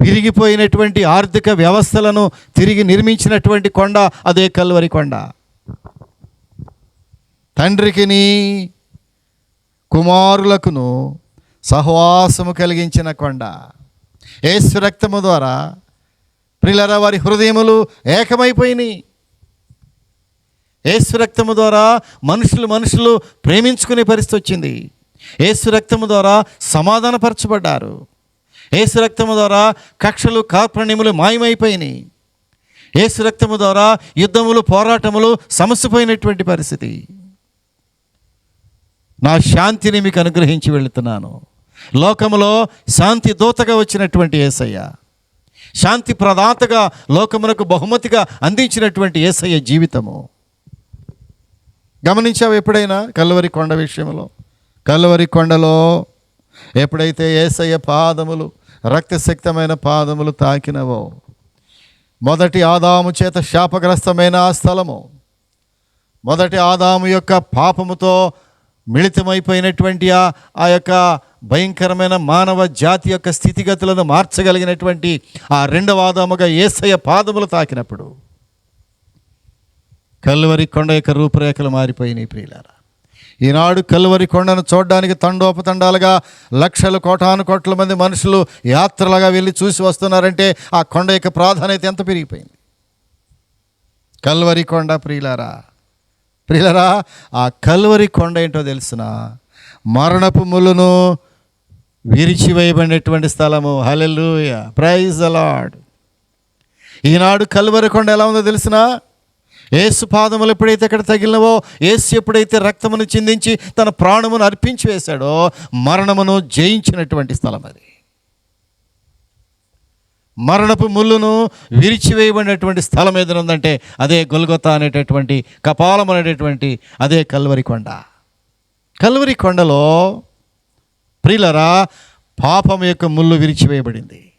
విరిగిపోయినటువంటి ఆర్థిక వ్యవస్థలను తిరిగి నిర్మించినటువంటి కొండ అదే కల్వరి కొండ. తండ్రికిని కుమారులకును సహవాసము కలిగించిన కొండ. ఏసు రక్తము ద్వారా ప్రిలర వారి హృదయములు ఏకమైపోయినాయి. ఏసు రక్తము ద్వారా మనుషులు మనుషులు ప్రేమించుకునే పరిస్థితి వచ్చింది. ఏసు రక్తము ద్వారా సమాధానపరచబడ్డారు. ఏసు రక్తము ద్వారా కక్షలు కార్పణ్యములు మాయమైపోయినాయి. ఏసు రక్తము ద్వారా యుద్ధములు పోరాటములు సమస్యపోయినటువంటి పరిస్థితి. నా శాంతిని మీకు అనుగ్రహించి వెళుతున్నాను. లోకములో శాంతి దూతగా వచ్చినటువంటి ఏసయ్య శాంతి ప్రదాతగా లోకమునకు బహుమతిగా అందించినటువంటి ఏసయ్య జీవితము. గమనించావు ఎప్పుడైనా కల్వరి కొండ విషయంలో? కల్వరి కొండలో ఎప్పుడైతే ఏసయ్య పాదములు రక్తశక్తమైన పాదములు తాకినవో. మొదటి ఆదాము చేత శాపగ్రస్తమైన ఆ స్థలము. మొదటి ఆదాము యొక్క పాపముతో మిళితమైపోయినటువంటి ఆ ఆ యొక్క భయంకరమైన మానవ జాతి యొక్క స్థితిగతులను మార్చగలిగినటువంటి ఆ రెండవ ఆదాముగా ఏసయ్య పాదములు తాకినప్పుడు. కల్వరి కొండ యొక్క రూపురేఖలు మారిపోయినాయి ప్రియులారా. ఈనాడు కల్వరి కొండను చూడడానికి తండోపతండాలుగా లక్షల కోటాను కోట్ల మంది మనుషులు యాత్రలుగా వెళ్ళి చూసి వస్తున్నారంటే ఆ కొండ యొక్క ప్రాధాన్యత ఎంత పెరిగిపోయింది? కల్వరి కొండ ప్రియులారా ప్రియులరా ఆ కల్వరి కొండ ఏంటో తెలుసిన? మరణపు ములును విరిచివేయబడినటువంటి స్థలము. హలెలూయ ప్రైజ్ అలాడ్ ఈనాడు కల్వరి కొండ ఎలా ఉందో తెలిసినా? ఏసు పాదములు ఎప్పుడైతే అక్కడ తగిలినవో ఏసు ఎప్పుడైతే రక్తమును చిందించి తన ప్రాణమును అర్పించి వేశాడో మరణమును జయించినటువంటి స్థలం అది. మరణపు ముళ్ళును విరిచివేయబడినటువంటి స్థలం ఏదైనా ఉందంటే అదే గొల్గొత అనేటటువంటి కపాలం అనేటటువంటి అదే కల్వరి కొండ. కల్వరి కొండలో ప్రిలరా పాపం యొక్క ముళ్ళు విరిచివేయబడింది.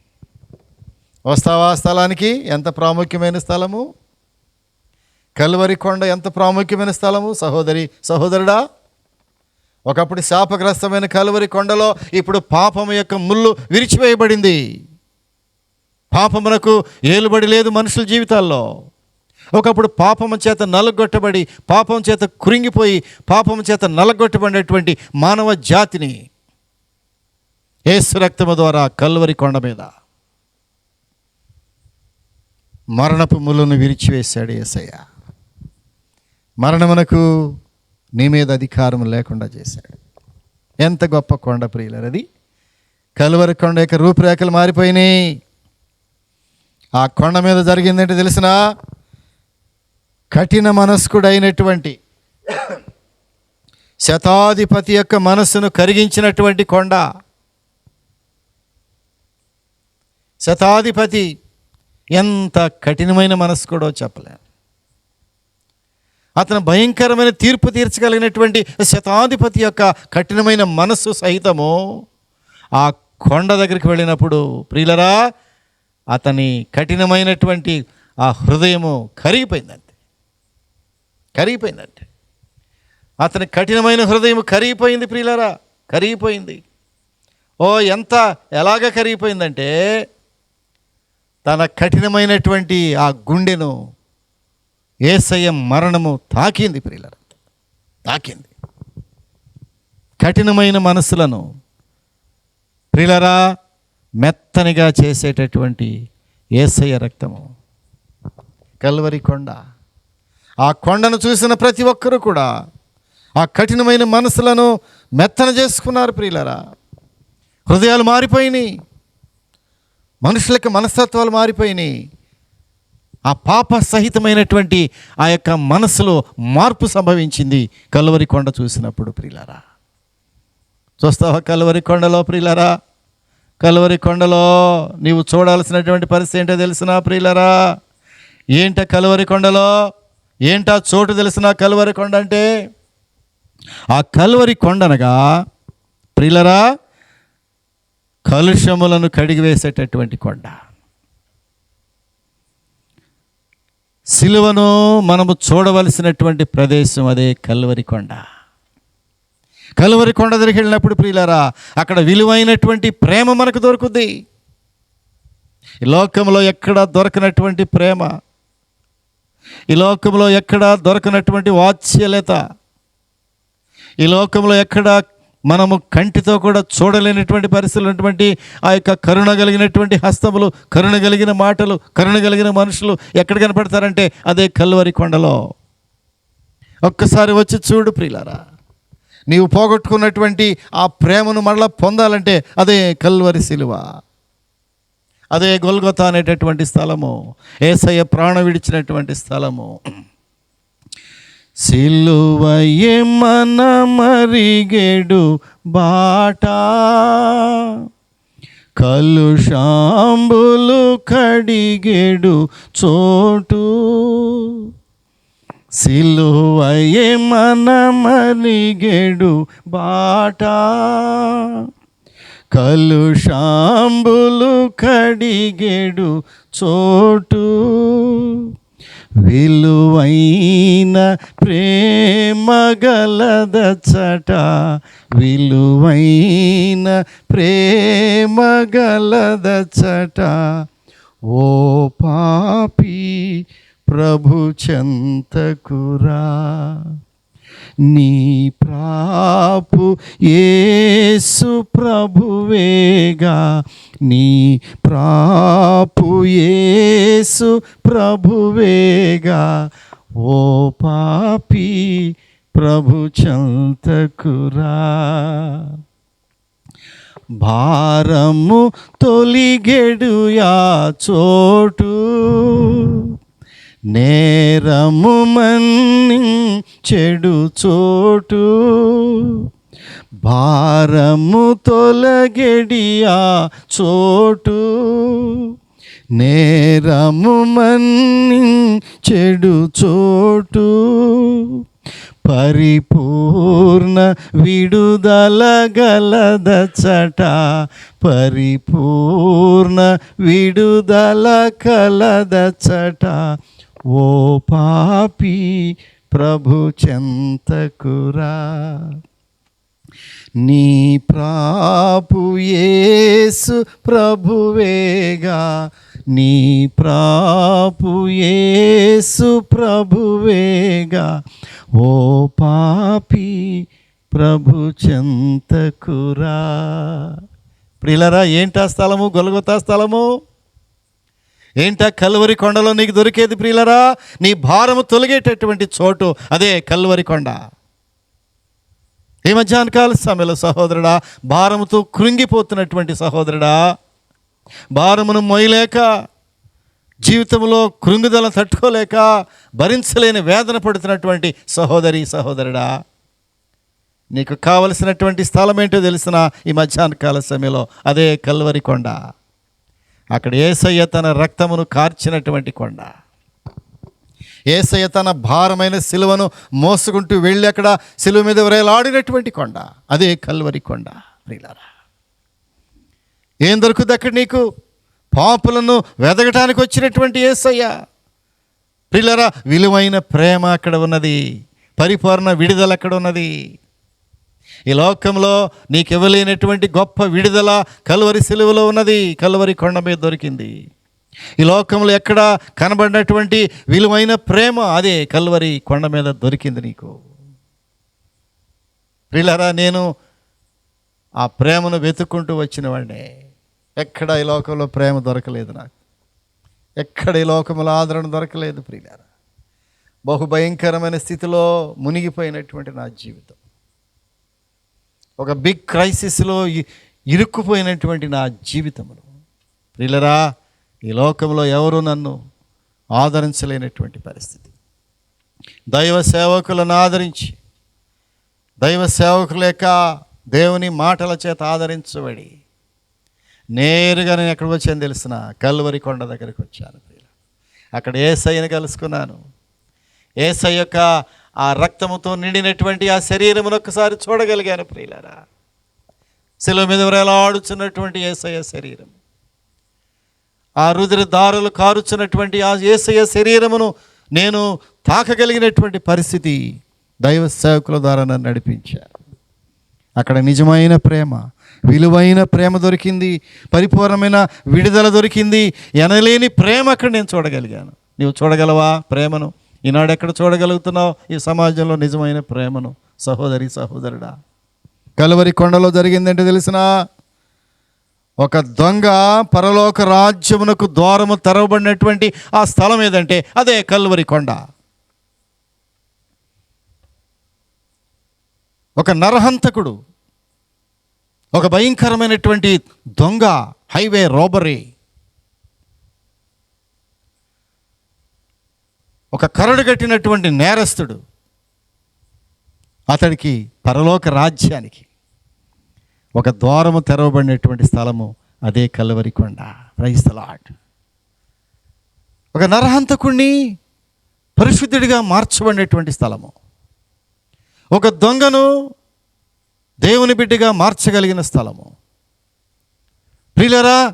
వస్తావా ఆ స్థలానికి? ఎంత ప్రాముఖ్యమైన స్థలము? కల్వరి కొండ ఎంత ప్రాముఖ్యమైన స్థలము? సహోదరి సహోదరుడా ఒకప్పుడు శాపగ్రస్తమైన కలువరి కొండలో ఇప్పుడు పాపం యొక్క ముళ్ళు విరిచివేయబడింది. పాపమునకు ఏలుబడి లేదు మనుషుల జీవితాల్లో. ఒకప్పుడు పాపము చేత నలగొట్టబడి పాపం చేత కురింగిపోయి పాపము చేత నలగొట్టబడినటువంటి మానవ జాతిని ఏసు రక్తము ద్వారా కల్వరి కొండ మీద మరణపు ముళ్ళను విరిచివేశాడు ఏసయ్య. మరణమునకు నీ మీద అధికారం లేకుండా చేశాడు. ఎంత గొప్ప కొండ ప్రియులరు అది కలువరి కొండ యొక్క రూపురేఖలు మారిపోయినాయి. ఆ కొండ మీద జరిగిందంటే తెలిసిన కఠిన మనస్కుడైనటువంటి శతాధిపతి యొక్క మనస్సును కరిగించినటువంటి కొండ. శతాధిపతి ఎంత కఠినమైన మనస్కుడో చెప్పలేను అతను భయంకరమైన తీర్పు తీర్చగలిగినటువంటి శతాధిపతి యొక్క కఠినమైన మనస్సు సహితము ఆ కొండ దగ్గరికి వెళ్ళినప్పుడు ప్రియులరా అతని కఠినమైనటువంటి ఆ హృదయము కరిగిపోయిందంటే. కరిగిపోయిందంటే. అతని కఠినమైన హృదయం కరిగిపోయింది ప్రియులరా కరిగిపోయింది. ఓ ఎంత ఎలాగ కరిగిపోయిందంటే తన కఠినమైనటువంటి ఆ గుండెను ఏసయ్య మరణము తాకింది ప్రియులరా. తాకింది. కఠినమైన మనసులను ప్రిలరా మెత్తనిగా చేసేటటువంటి ఏసయ్య రక్తము. కల్వరి కొండ. ఆ కొండను చూసిన ప్రతి ఒక్కరూ కూడా ఆ కఠినమైన మనసులను మెత్తన చేసుకున్నారు ప్రియులరా. హృదయాలు మారిపోయినాయి. మనుషులకి మనస్తత్వాలు మారిపోయినాయి. ఆ పాప సహితమైనటువంటి ఆ యొక్క మనసులో మార్పు సంభవించింది కలువరి కొండ చూసినప్పుడు ప్రియులరా. చూస్తావా కలువరి కొండలో ప్రియులరా? కలువరి కొండలో నీవు చూడాల్సినటువంటి పరిస్థితి ఏంటో తెలిసిన ప్రియులరా? ఏంట కలువరి కొండలో? ఏంటా చోటు తెలిసిన కలువరి కొండ అంటే? ఆ కలువరి కొండనగా ప్రియులరా కలుషములను కడిగివేసేటటువంటి కొండ. సిలువను మనము చూడవలసినటువంటి ప్రదేశం అదే కల్వరి కొండ. కలువరి కొండ దగ్గరికి వెళ్ళినప్పుడు ప్రియులారా అక్కడ విలువైనటువంటి ప్రేమ మనకు దొరుకుద్ది. ఈ లోకంలో ఎక్కడ దొరకనటువంటి ప్రేమ. ఈ లోకంలో ఎక్కడ దొరకనటువంటి వాత్సల్యత. ఈ లోకంలో ఎక్కడ మనము కంటితో కూడా చూడలేనటువంటి పరిస్థితులు ఉన్నటువంటి ఆ యొక్క కరుణ కలిగినటువంటి హస్తములు కరుణ కలిగిన మాటలు కరుణ కలిగిన మనుషులు ఎక్కడ కనపడతారంటే అదే కల్వరి కొండలో. ఒక్కసారి వచ్చి చూడు ప్రియులారా. నీవు పోగొట్టుకున్నటువంటి ఆ ప్రేమను మళ్ళా పొందాలంటే అదే కల్వరి శిలువ. అదే గొల్గొత అనేటటువంటి స్థలము. ఏసయ్య ప్రాణ విడిచినటువంటి స్థలము. సిలువయే మన మరిగెడు బాట. కలుషాంబులు కడిగెడు చోటు. సిలువయే మన మరిగెడు బాట. కలుషాంబులు కడిగెడు చోటు. విలువైన ప్రేమ గలదచ్చట విలువైన ప్రేమ గలదచ్చట ఓ పాపి ప్రభు చెంతకురా. నీ ప్రాపు ఏసు ప్రభువేగా. నీ ప్రాపు ఏసు ప్రభువేగా. ఓ పాపి ప్రభు చంతకురా. భారము తొలిగెడుయా చోటు. నేరము మన్ని చెడు చోటు. భారము తొలగెడియా చోటు. నేరము మన్ని చెడు చోటు. పరిపూర్ణ విడుదల గలదచట పరిపూర్ణ విడుదల కలదచట ఓ పాపి ప్రభు చెంతకురా. నీ ప్రాపు యేసు ప్రభువేగా. నీ ప్రాపు యేసు ప్రభువేగా. ఓ పాపి ప్రభు చెంతకురా. ప్రిలరా ఏంటా స్థలము? గొలగొతా స్థలము? ఏంటా కల్వరి కొండలో నీకు దొరికేది ప్రియులరా? నీ భారము తొలగేటటువంటి చోటు అదే కల్వరి కొండ. ఈ మధ్యాహ్న కాల సమయంలో సహోదరుడా భారముతో కృంగిపోతున్నటువంటి సహోదరుడా భారమును మొయ్యలేక జీవితంలో కృంగుదల తట్టుకోలేక భరించలేని వేదన పడుతున్నటువంటి సహోదరి సహోదరుడా నీకు కావలసినటువంటి స్థలం ఏంటో తెలిసిన ఈ మధ్యాహ్న కాల సమయంలో అదే కల్వరి కొండ. అక్కడ ఏసయ్య తన రక్తమును కార్చినటువంటి కొండ. ఏసయ్య తన భారమైన సిలువను మోసుకుంటూ వెళ్ళి అక్కడ సిలువ మీద వేలాడినటువంటి కొండ. అదే కల్వరి కొండ ప్రియులారా. ఏం దొరుకుతుంది అక్కడ నీకు? పాపులను వెదగటానికి వచ్చినటువంటి ఏసయ్య. ప్రిల్లరా విలువైన ప్రేమ అక్కడ ఉన్నది. పరిపూర్ణ విడుదల అక్కడ ఉన్నది. ఈ లోకంలో నీకు ఇవ్వలేనటువంటి గొప్ప విడుదల కలువరి సెలువులో ఉన్నది. కలువరి కొండ మీద దొరికింది. ఈ లోకంలో ఎక్కడ కనబడినటువంటి విలువైన ప్రేమ అదే కల్వరి కొండ మీద దొరికింది నీకు. ప్రిలరా నేను ఆ ప్రేమను వెతుక్కుంటూ వచ్చిన వాడినే. ఎక్కడ ఈ లోకంలో ప్రేమ దొరకలేదు నాకు. ఎక్కడ ఈ లోకంలో ఆదరణ దొరకలేదు ప్రియులారా. బహు భయంకరమైన స్థితిలో మునిగిపోయినటువంటి నా జీవితం. ఒక బిగ్ క్రైసిస్లో ఇరుక్కుపోయినటువంటి నా జీవితంలో ప్రిల్లరా ఈ లోకంలో ఎవరు నన్ను ఆదరించలేనటువంటి పరిస్థితి. దైవ సేవకులను ఆదరించి దైవ సేవకుల యొక్క దేవుని మాటల చేత ఆదరించబడి నేరుగా నేను ఎక్కడికి వచ్చాను తెలిసిన కల్వరి కొండ దగ్గరికి వచ్చాను ప్రియుల అక్కడ ఏసయ్యని కలుసుకున్నాను. ఏసై యొక్క ఆ రక్తముతో నిండినటువంటి ఆ శరీరమును ఒక్కసారి చూడగలిగాను ప్రియులరా. శిలువ మీద వేలాడుచున్నటువంటి ఏసయ్య శరీరం ఆ రుదిర దారులు కారుచున్నటువంటి ఆ ఏసయ్య శరీరమును నేను తాకగలిగినటువంటి పరిస్థితి దైవ సేవకుల ద్వారా నన్ను నడిపించారు. అక్కడ నిజమైన ప్రేమ విలువైన ప్రేమ దొరికింది పరిపూర్ణమైన విడుదల దొరికింది ఎనలేని ప్రేమ అక్కడ నేను చూడగలిగాను. నీవు చూడగలవా ప్రేమను? ఈనాడు ఎక్కడ చూడగలుగుతున్నావు? ఈ సమాజంలో నిజమైన ప్రేమను. సహోదరి సహోదరుడా. కలువరి కొండలో జరిగిందంటే తెలిసిన ఒక దొంగ పరలోక రాజ్యమునకు ద్వారము తెరవబడినటువంటి ఆ స్థలం ఏదంటే అదే కల్వరి కొండ. ఒక నరహంతకుడు ఒక భయంకరమైనటువంటి దొంగ హైవే రోబరీ. ఒక కరడు కట్టినటువంటి నేరస్తుడు అతడికి పరలోక రాజ్యానికి ఒక ద్వారము తెరవబడినటువంటి స్థలము అదే కల్వరి కొండ. క్రైస్తలాడ్ ఒక నరహంతకుణ్ణి పరిశుద్ధుడిగా మార్చబడినటువంటి స్థలము. ఒక దొంగను దేవుని బిడ్డగా మార్చగలిగిన స్థలము. ప్రియులరా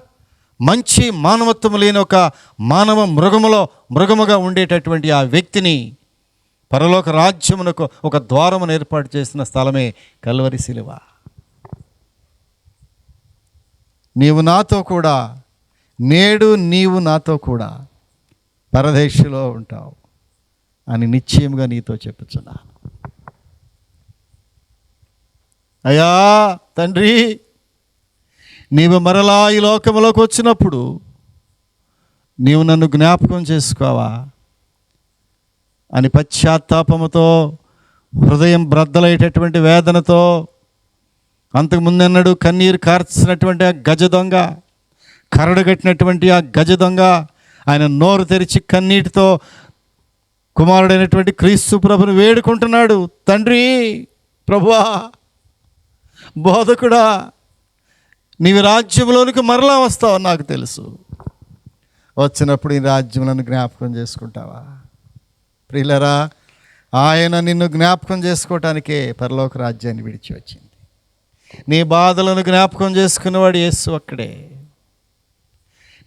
మంచి మానవత్వం లేని ఒక మానవ మృగములో మృగముగా ఉండేటటువంటి ఆ వ్యక్తిని పరలోక రాజ్యమునకు ఒక ద్వారమును ఏర్పాటు చేసిన స్థలమే కల్వరి శిలువ. నీవు నాతో కూడా నేడు నీవు నాతో కూడా పరదేశిలో ఉంటావు అని నిశ్చయముగా నీతో చెప్పుచున్నాను. అయ్యా తండ్రి నీవు మరలా ఈ లోకంలోకి వచ్చినప్పుడు నీవు నన్ను జ్ఞాపకం చేసుకోవా అని పశ్చాత్తాపముతో హృదయం బ్రద్దలయ్యేటటువంటి వేదనతో అంతకుముందెన్నడు కన్నీరు కార్చినటువంటి ఆ గజ దొంగ కరడుగట్టినటువంటి ఆ గజ దొంగ ఆయన నోరు తెరిచి కన్నీటితో కుమారుడైనటువంటి క్రీస్తు ప్రభుని వేడుకుంటున్నాడు. తండ్రి ప్రభువా బోధకుడా నీవు రాజ్యంలోనికి మరలా వస్తావు నాకు తెలుసు. వచ్చినప్పుడు ఈ రాజ్యములను జ్ఞాపకం చేసుకుంటావా? ప్రియులరా ఆయన నిన్ను జ్ఞాపకం చేసుకోవటానికే పరలోక రాజ్యాన్ని విడిచి వచ్చింది. నీ బాధలను జ్ఞాపకం చేసుకున్నవాడు యేసు అక్కడే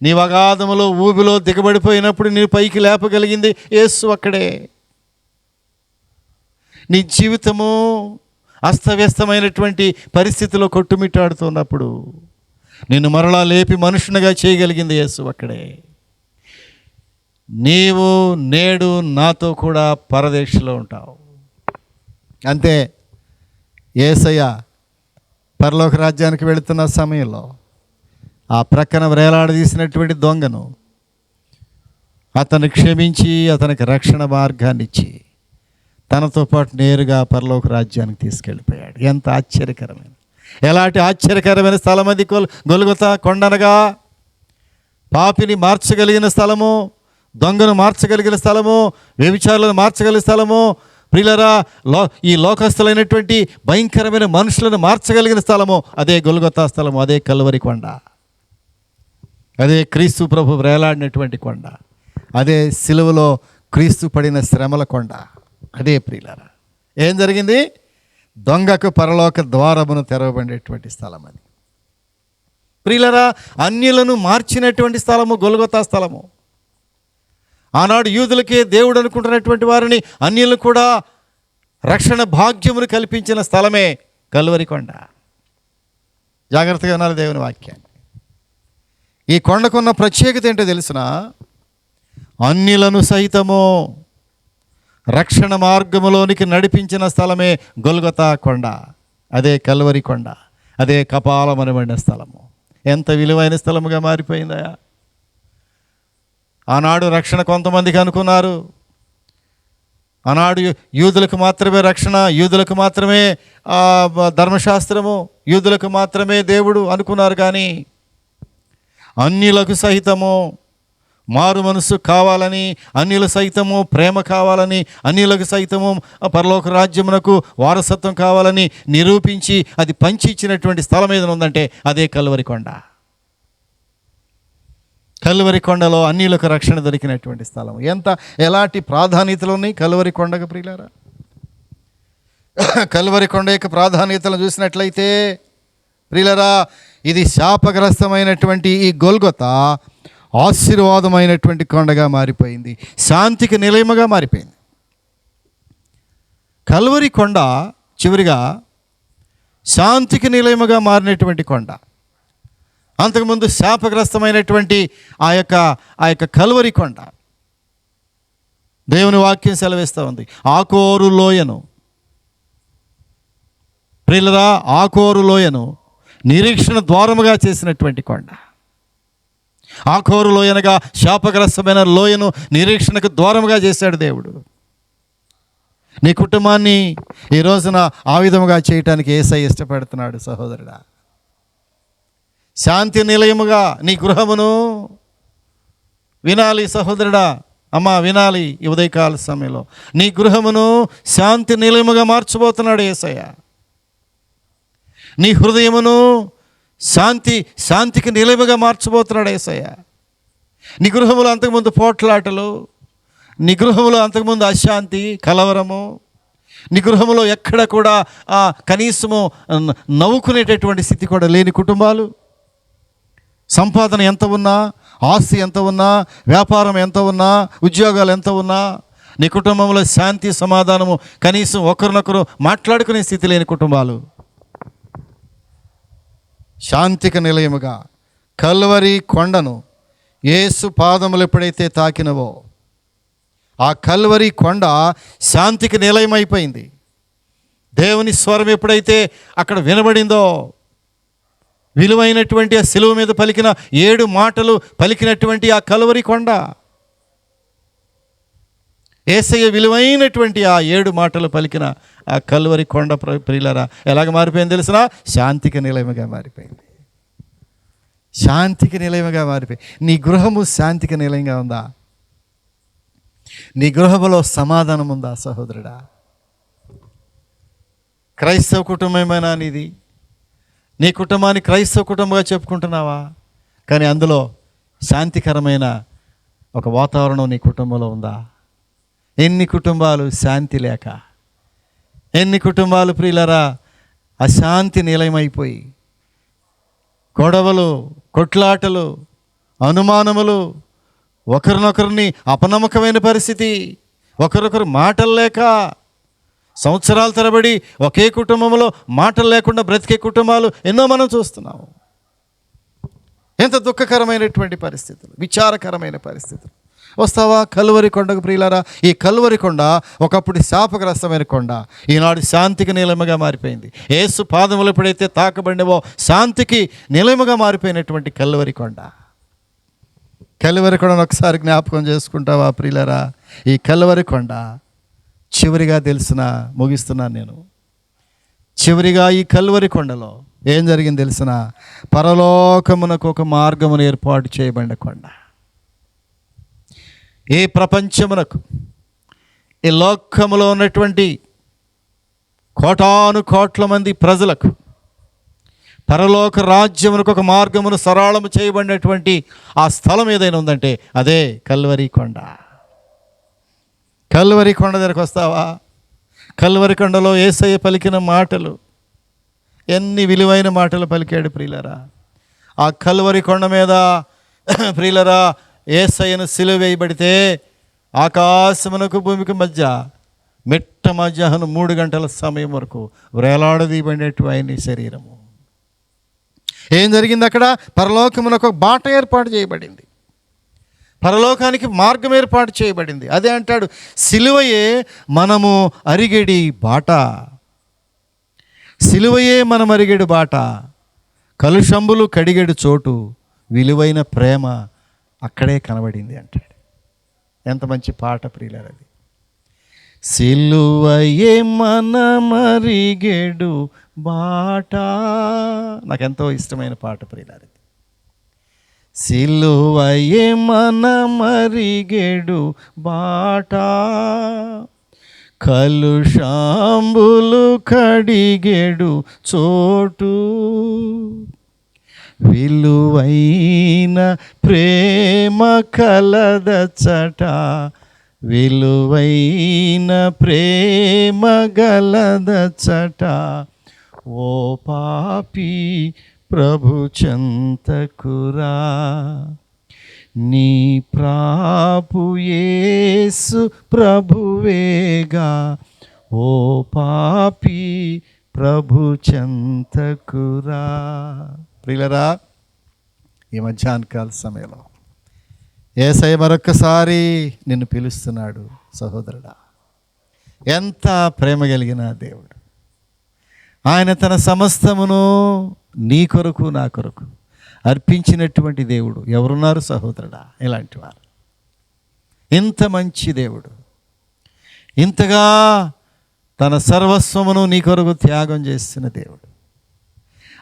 నీ అగాధములో ఊబిలో దిగబడిపోయినప్పుడు నీ పైకి లేపగలిగింది యేసు అక్కడే నీ జీవితము అస్తవ్యస్తమైనటువంటి పరిస్థితిలో కొట్టుమిట్టాడుతున్నప్పుడు నిన్ను మరలా లేపి మనుషునిగా చేయగలిగింది యేసు అక్కడే. నీవు నేడు నాతో కూడా పరదేశంలో ఉంటావు. అంతే ఏసయ్య పరలోక రాజ్యానికి వెళుతున్న సమయంలో ఆ ప్రక్కన వేలాడదీసినటువంటి దొంగను అతను క్షమించి అతనికి రక్షణ మార్గాన్ని ఇచ్చి తనతో పాటు నేరుగా పరలోక రాజ్యానికి తీసుకెళ్ళిపోయాడు. ఎంత ఆశ్చర్యకరమైన ఎలాంటి ఆశ్చర్యకరమైన స్థలం అది కొల్ గొలుగుతా కొండనగా? పాపిని మార్చగలిగిన స్థలము దొంగను మార్చగలిగిన స్థలము వ్యభిచారులను మార్చగలిగిన స్థలము ప్రిలరా లో ఈ లోకస్థలైనటువంటి భయంకరమైన మనుషులను మార్చగలిగిన స్థలము అదే గొలుగొతా స్థలము అదే కల్వరి కొండ. అదే క్రీస్తు ప్రభు వేలాడినటువంటి కొండ. అదే సిలువలో క్రీస్తు పడిన శ్రమల కొండ. అదే ప్రియులారా ఏం జరిగింది? దొంగకు పరలోక ద్వారమును తెరవబడినటువంటి స్థలం అది. ప్రియులరా అన్యులను మార్చినటువంటి స్థలము గొలగొత్తా స్థలము. ఆనాడు యూదులకే దేవుడు అనుకుంటున్నటువంటి వారిని అన్యులు కూడా రక్షణ భాగ్యమును కల్పించిన స్థలమే కలువరి కొండ. జాగ్రత్తగా వినాలి దేవుని వాక్యాన్ని. ఈ కొండకున్న ప్రత్యేకత ఏంటో తెలిసిన? అన్నిలను సహితము రక్షణ మార్గములోనికి నడిపించిన స్థలమే గొల్గొతా కొండ అదే కల్వరి కొండ అదే కపాలమనబడిన స్థలము. ఎంత విలువైన స్థలముగా మారిపోయిందా ఆనాడు రక్షణ కొంతమందికి అనుకున్నారు. ఆనాడు యూదులకు మాత్రమే రక్షణ యూదులకు మాత్రమే ధర్మశాస్త్రము యూదులకు మాత్రమే దేవుడు అనుకున్నారు కానీ అన్యులకు సహితము మారు మనసు కావాలని అన్యుల సైతము ప్రేమ కావాలని అన్యులకు సైతము పరలోక రాజ్యమునకు వారసత్వం కావాలని నిరూపించి అది పంచి ఇచ్చినటువంటి స్థలం ఏదైనా ఉందంటే అదే కల్వరి కొండ. కల్వరి కొండలో అన్యులకు రక్షణ దొరికినటువంటి స్థలం. ఎంత ఎలాంటి ప్రాధాన్యతలు ఉన్నాయి కల్వరి కొండకు ప్రియులారా? కల్వరి కొండ యొక్క ప్రాధాన్యతలను చూసినట్లయితే ప్రియులరా ఇది శాపగ్రస్తమైనటువంటి ఈ గొల్గొత ఆశీర్వాదమైనటువంటి కొండగా మారిపోయింది. శాంతికి నిలయముగా మారిపోయింది. కల్వరి కొండ చివరిగా శాంతికి నిలయముగా మారినటువంటి కొండ. అంతకుముందు శాపగ్రస్తమైనటువంటి ఆ యొక్క ఆ యొక్క కల్వరి కొండ. దేవుని వాక్యం సెలవిస్తూ ఉంది. ఆకోరు లోయను. ప్రియులరా ఆకోరు లోయను నిరీక్షణ ద్వారముగా చేసినటువంటి కొండ. ఆఖోరు లోయనగా శాపగ్రస్తమైన లోయను నిరీక్షణకు ద్వారముగా చేశాడు దేవుడు. నీ కుటుంబాన్ని ఈ రోజున ఆ విధముగా చేయటానికి ఏసై ఇష్టపడుతున్నాడు సహోదరుడా. శాంతి నిలయముగా నీ గృహమును వినాలి సహోదరుడా. అమ్మా వినాలి ఈ ఉదయకాల సమయంలో. నీ గృహమును శాంతి నిలయముగా మార్చబోతున్నాడు ఏసయ్య. నీ హృదయమును శాంతి శాంతికి నిలయముగా మార్చబోతున్నాడు ఏసయ్య. నిగృహములు అంతకుముందు పోట్లాటలు నీ అంతకుముందు అశాంతి కలవరము నిగృహంలో ఎక్కడ కూడా ఆ, కనీసము నవ్వుకునేటటువంటి స్థితి కూడా లేని కుటుంబాలు. సంపాదన ఎంత ఉన్నా ఆస్తి ఎంత ఉన్నా వ్యాపారం ఎంత ఉన్నా ఉద్యోగాలు ఎంత ఉన్నా నీ కుటుంబంలో శాంతి సమాధానము కనీసం ఒకరినొకరు మాట్లాడుకునే స్థితి లేని కుటుంబాలు. శాంతికి నిలయముగా కల్వరి కొండను ఏసు పాదములు ఎప్పుడైతే తాకినవో ఆ కల్వరి కొండ శాంతికి నిలయమైపోయింది. దేవుని స్వరం ఎప్పుడైతే అక్కడ వినబడిందో విలువైనటువంటి ఆ శిలువ మీద పలికిన ఏడు మాటలు పలికినటువంటి ఆ కలువరి కొండ ఏసయ్య విలువైనటువంటి ఆ ఏడు మాటలు పలికిన ఆ కల్వరి కొండ ప్ర- ప్రియులరా ఎలాగ మారిపోయింది తెలిసిన? శాంతికి నిలయముగా మారిపోయింది. శాంతికి నిలయముగా మారిపోయింది నీ గృహము శాంతికి నిలయంగా ఉందా? నీ గృహములో సమాధానం ఉందా సహోదరుడా? క్రైస్తవ కుటుంబమేనా నీది? నీ కుటుంబాన్ని క్రైస్తవ కుటుంబంగా చెప్పుకుంటున్నావా? కానీ అందులో శాంతికరమైన ఒక వాతావరణం నీ కుటుంబంలో ఉందా? ఎన్ని కుటుంబాలు శాంతి లేక ఎన్ని కుటుంబాలు ప్రియులరా అశాంతి నిలయమైపోయి గొడవలు కొట్లాటలు అనుమానములు ఒకరినొకరిని అపనమ్మకమైన పరిస్థితి ఒకరొకరు మాటలు లేక సంవత్సరాల తరబడి ఒకే కుటుంబంలో మాటలు లేకుండా బ్రతికే కుటుంబాలు ఎన్నో మనం చూస్తున్నాము. ఎంత దుఃఖకరమైనటువంటి పరిస్థితులు విచారకరమైన పరిస్థితులు. వస్తావా? కలువరి కొండకు ప్రియులారా ఈ కలువరి కొండ ఒకప్పుడు శాపగ్రస్తమైన కొండ. ఈనాడు శాంతికి నిలయముగా మారిపోయింది. ఏసు పాదములు ఎప్పుడైతే తాకబడినవో శాంతికి నిలయముగా మారిపోయినటువంటి కలువరి కొండ. కలువరి కొండను ఒకసారి జ్ఞాపకం చేసుకుంటావా ప్రియులారా? ఈ కలువరి కొండ చివరిగా తెలిసిన ముగిస్తున్నాను నేను. చివరిగా ఈ కల్వరి కొండలో ఏం జరిగింది తెలిసిన? పరలోకమునకు ఒక మార్గమును ఏర్పాటు చేయబడిన కొండ. ఈ ప్రపంచమునకు ఈ లోకములో ఉన్నటువంటి కోటాను కోట్ల మంది ప్రజలకు పరలోక రాజ్యమునకు ఒక మార్గమును సరళము చేయబడినటువంటి ఆ స్థలం ఏదైనా ఉందంటే అదే కల్వరి కొండ. కల్వరి కొండ దగ్గరకు వస్తావా? కల్వరి కొండలో ఏసయ్య పలికిన మాటలు ఎన్ని విలువైన మాటలు పలికాడు ప్రియులరా. ఆ కల్వరి కొండ మీద ప్రియులరా ఏసయ్యను సిలువ వేయబడితే ఆకాశమునకు భూమికి మధ్య మిట్ట మధ్యాహ్నం మూడు గంటల సమయం వరకు వేలాడదీయబడినట్టు ఆయన శరీరము. ఏం జరిగింది అక్కడ? పరలోకమునకు ఒక బాట ఏర్పాటు చేయబడింది. పరలోకానికి మార్గం ఏర్పాటు చేయబడింది. అదే అంటాడు సిలువయే మనము అరిగెడి బాట. సిలువయే మనం అరిగడి బాట. కలుషంబులు కడిగడి చోటు. విలువైన ప్రేమ అక్కడే కనబడింది అంటాడు. ఎంత మంచి పాట ప్రియులారు అది. సిలువయే మన మరిగెడు బాట. నాకెంతో ఇష్టమైన పాట ప్రియులారు అది సిలువయే మన మరిగెడు బాట. కలుషాంబులు కడిగెడు చోటు. విలువైన ప్రేమ కలదచట విలువైన ప్రేమ గలదచట ఓ పాపి ప్రభు చంతకురా నీ ప్రాపు యేసు ప్రభువేగా. ఓ పాపి ప్రభు చంతకురా. ప్రియులరా ఈ మధ్యాహ్నకాల సమయంలో ఏసై మరొక్కసారి నిన్ను పిలుస్తున్నాడు సహోదరుడా. ఎంత ప్రేమ కలిగిన దేవుడు. ఆయన తన సమస్తమును నీ కొరకు నా కొరకు అర్పించినటువంటి దేవుడు ఎవరున్నారు సహోదరుడా? ఇలాంటి వారు. ఇంత మంచి దేవుడు. ఇంతగా తన సర్వస్వమును నీ కొరకు త్యాగం చేస్తున్న దేవుడు.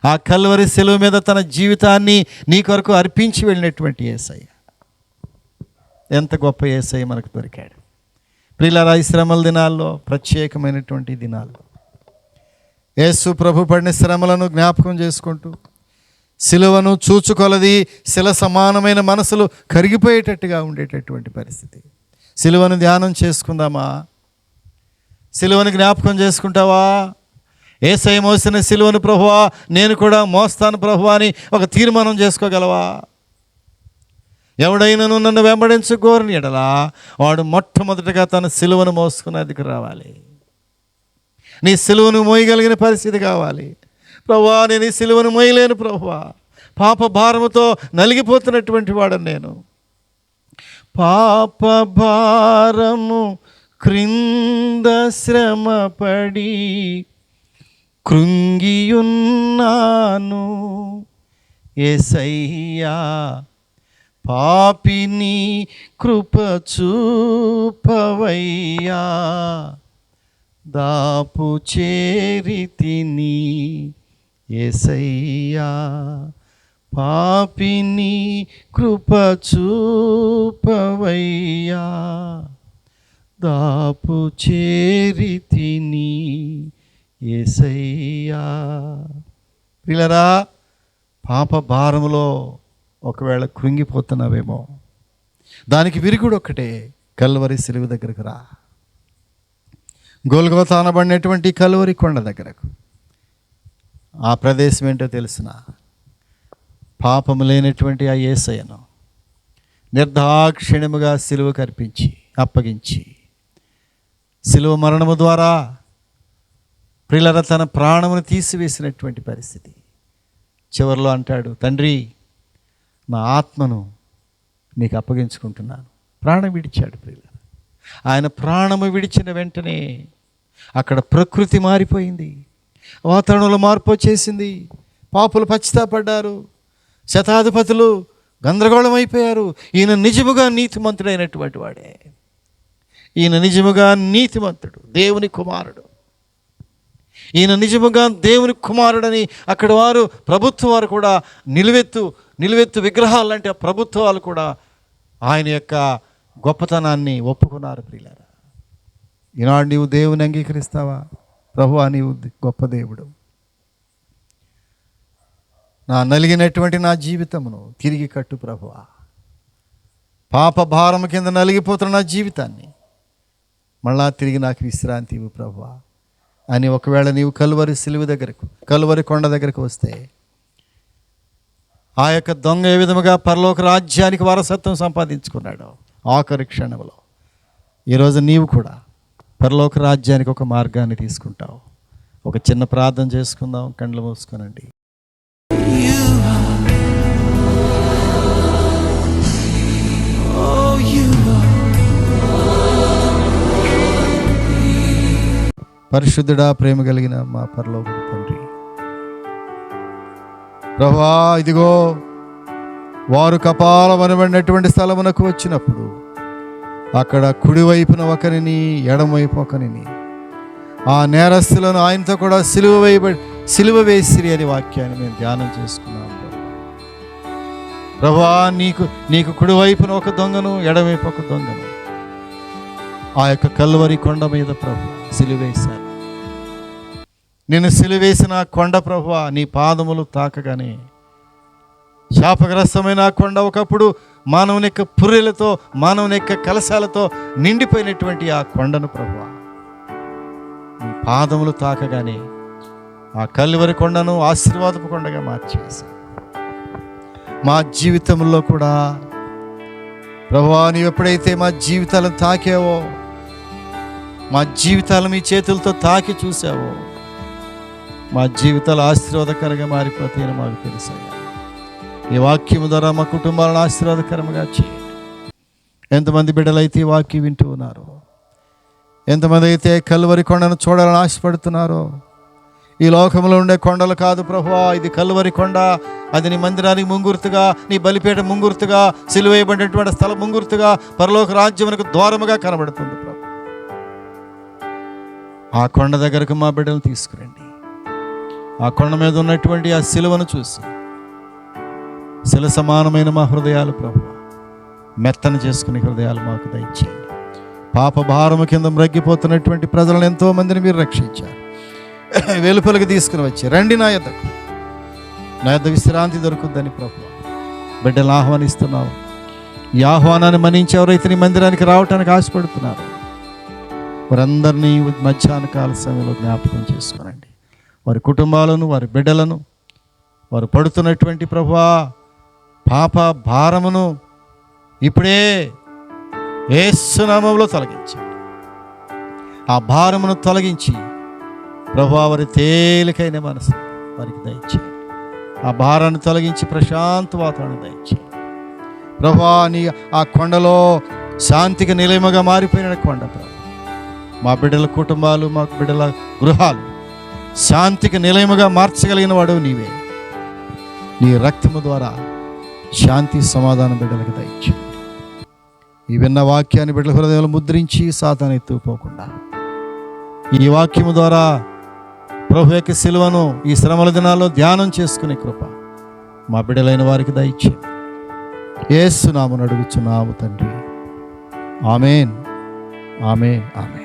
ఆ కల్వరి సెలవు మీద తన జీవితాన్ని నీ కొరకు అర్పించి వెళ్ళినటువంటి ఏసయ్య. ఎంత గొప్ప ఏసయ్య మనకు దొరికాడు. ప్రియులారా ఈ శ్రమల దినాల్లో ప్రత్యేకమైనటువంటి దినాల్లో యేసు ప్రభు పడిన శ్రమలను జ్ఞాపకం చేసుకుంటూ శిలువను చూచుకొలది శిల సమానమైన మనసులు కరిగిపోయేటట్టుగా ఉండేటటువంటి పరిస్థితి. శిలువను ధ్యానం చేసుకుందామా? శిలువను జ్ఞాపకం చేసుకుంటావా? ఏసై మోసిన సిలువను ప్రభువా నేను కూడా మోస్తాను ప్రభువా అని ఒక తీర్మానం చేసుకోగలవా? ఎవడైనను నన్ను వెంబడించుకోరని ఎడలా వాడు మొట్టమొదటిగా తన సిలువను మోసుకునేందుకు రావాలి. నీ సిలువను మోయగలిగిన పరిస్థితి కావాలి. ప్రభువా నేను ఈ సిలువను మోయలేను ప్రభువా. పాప భారముతో నలిగిపోతున్నటువంటి వాడని నేను. పాప భారము క్రింద శ్రమపడి కృంగియున్నాను. ఎసయ్యా పాపిని కృపచూపవయ్యా దాపు చేరితిని ఎసయ్యా పాపిని కృపచూపవయ్యా దాపు చేరితిని ఏసయ్యా పిల్లరా పాప భారములో ఒకవేళ కృంగిపోతున్నావేమో. దానికి విరుగుడు ఒక్కటే కల్వరి సిలువు దగ్గరకు రా. గోల్గోత అనబడినటువంటి కలువరి కొండ దగ్గరకు. ఆ ప్రదేశం ఏంటో తెలిసిన? పాపము లేనటువంటి ఆ ఏసయను నిర్దాక్షిణ్యముగా సిలువ కర్పించి అప్పగించి సిలువ మరణము ద్వారా ప్రిలర తన ప్రాణమును తీసివేసినటువంటి పరిస్థితి. చివరిలో అంటాడు తండ్రి నా ఆత్మను నీకు అప్పగించుకుంటున్నాను. ప్రాణం విడిచాడు ప్రియుల ఆయన ప్రాణము విడిచిన వెంటనే అక్కడ ప్రకృతి మారిపోయింది. వాతావరణంలో మార్పు వచ్చేసింది. పాపులు పశ్చాత్తాపడ్డారు. శతాధిపతులు గందరగోళం అయిపోయారు ఈయన నిజముగా నీతిమంతుడైనటువంటి వాడే. ఈయన నిజముగా నీతిమంతుడు దేవుని కుమారుడు. ఈయన నిజముగా దేవుని కుమారుడని అక్కడ వారు ప్రభుత్వం వారు కూడా నిలువెత్తు నిలువెత్తు విగ్రహాలు లాంటి ఆ ప్రభుత్వాలు కూడా ఆయన యొక్క గొప్పతనాన్ని ఒప్పుకున్నారు ప్రియులారా. ఈనాడు నీవు దేవుని అంగీకరిస్తావా? ప్రభువా నీవు గొప్ప దేవుడు. నా నలిగినటువంటి నా జీవితమును తిరిగి కట్టు ప్రభువా. పాప భారం కింద నలిగిపోతున్న నా జీవితాన్ని మళ్ళా తిరిగి నాకు విశ్రాంతి ఇవ్వు ప్రభువా. అని ఒకవేళ నీవు కలువరి సిలువు దగ్గరకు కలువరి కొండ దగ్గరకు వస్తే ఆ యొక్క దొంగ ఏ విధముగా పరలోక రాజ్యానికి వారసత్వం సంపాదించుకున్నాడు ఆఖరి క్షణంలో ఈరోజు నీవు కూడా పరలోక రాజ్యానికి ఒక మార్గాన్ని తీసుకుంటావు. ఒక చిన్న ప్రార్థన చేసుకుందాం కండ్లు మూసుకోనండి. పరిశుద్ధుడా ప్రేమ కలిగిన మా పరలోక తండ్రి ప్రభా ఇదిగో వారు కపాలం అనబడినటువంటి స్థలమునకు వచ్చినప్పుడు అక్కడ కుడివైపున ఒకరిని ఎడమవైపు ఒకరిని ఆ నేరస్తులను ఆయనతో కూడా సిలువ వేయబడి సిలువ వేసిరి అనే వాక్యాన్ని మేము ధ్యానం చేసుకున్నాం ప్రభా. నీకు నీకు కుడివైపున ఒక దొంగను ఎడమవైపు ఒక దొంగను ఆ యొక్క కల్వరి కొండ మీద ప్రభు సిలువేశారు. నేను సిలువేసిన కొండ ప్రభు నీ పాదములు తాకగానే. శాపగ్రస్తమైన ఆ కొండ ఒకప్పుడు మానవుని యొక్క పుర్రెలతో మానవుని యొక్క కలశాలతో నిండిపోయినటువంటి ఆ కొండను ప్రభు నీ పాదములు తాకగానే ఆ కల్వరి కొండను ఆశీర్వాదపు కొండగా మార్చేసి మా జీవితంలో కూడా ప్రభువా నీవు ఎప్పుడైతే మా జీవితాలను తాకావో మా జీవితాలు మీ చేతులతో తాకి చూసావు మా జీవితాలు ఆశీర్వాదకరంగా మారిపోతాయని మాకు తెలుసయ్యా. ఈ వాక్యం ద్వారా మా కుటుంబాలను ఆశీర్వాదకరంగా చేయండి. ఎంతమంది బిడ్డలైతే ఈ వాక్యం వింటూ ఉన్నారు ఎంతమంది అయితే కల్వరి కొండను చూడాలని ఆశపడుతున్నారో ఈ లోకంలో ఉండే కొండలు కాదు ప్రభువా ఇది కల్వరి కొండ. అది నీ మందిరానికి ముంగుర్తుగా నీ బలిపేట ముంగుర్తుగా సిలువేయబడినటువంటి స్థలం ముంగుర్తుగా పరలోక రాజ్యమునకు ద్వారముగా కనబడుతుంది. ఆ కొండ దగ్గరకు మా బిడ్డలు తీసుకురండి. ఆ కొండ మీద ఉన్నటువంటి ఆ శిలువను చూసి. శిల సమానమైన మా హృదయాలు ప్రభు. మెత్తన చేసుకునే హృదయాలు మాకు దయచేయండి. పాప భారము కింద మ్రగ్గిపోతున్నటువంటి ప్రజలను ఎంతో మందిని మీరు రక్షించారు. వెలుపలకు తీసుకుని వచ్చి రండి నా యొద్దకు. నా యొద్ద విశ్రాంతి దొరుకుద్దని ప్రభు. బిడ్డలు ఆహ్వానిస్తున్నావు ఈ ఆహ్వానాన్ని మన్నించి ఎవరైతే నీ మందిరానికి రావటానికి ఆశపడుతున్నారు వారందరినీ మధ్యాహ్న కాల సమయంలో జ్ఞాపకం చేసుకోనండి. వారి కుటుంబాలను వారి బిడ్డలను వారు పడుతున్నటువంటి ప్రభా పాప భారమును ఇప్పుడే ఏసునామంలో తొలగించండి. ఆ భారమును తొలగించి ప్రభా వారి తేలికైన మనసు వారికి దయచేయండి. ఆ భారాన్ని తొలగించి ప్రశాంత వాతావరణం దయచేయండి. ప్రభా నీ ఆ కొండలో శాంతికి నిలయముగా మారిపోయిన కొండ ప్రభా. మా బిడ్డల కుటుంబాలు మా బిడ్డల గృహాలు శాంతికి నిలయముగా మార్చగలిగిన వాడు నీవే. నీ రక్తము ద్వారా శాంతి సమాధానం బిడ్డలకు దయచు ఈ విన్న వాక్యాన్ని బిడ్డల హృదయంలో ముద్రించి సాధన ఎత్తుకుపోకుండా. ఈ వాక్యము ద్వారా ప్రభు యొక్క శిలువను ఈ శ్రమల దినాల్లో ధ్యానం చేసుకునే కృప మా బిడ్డలైన వారికి దయచే ఏసునామను అడుగుచున్నాము తండ్రి. ఆమెన్. ఆమెన్. ఆమెన్.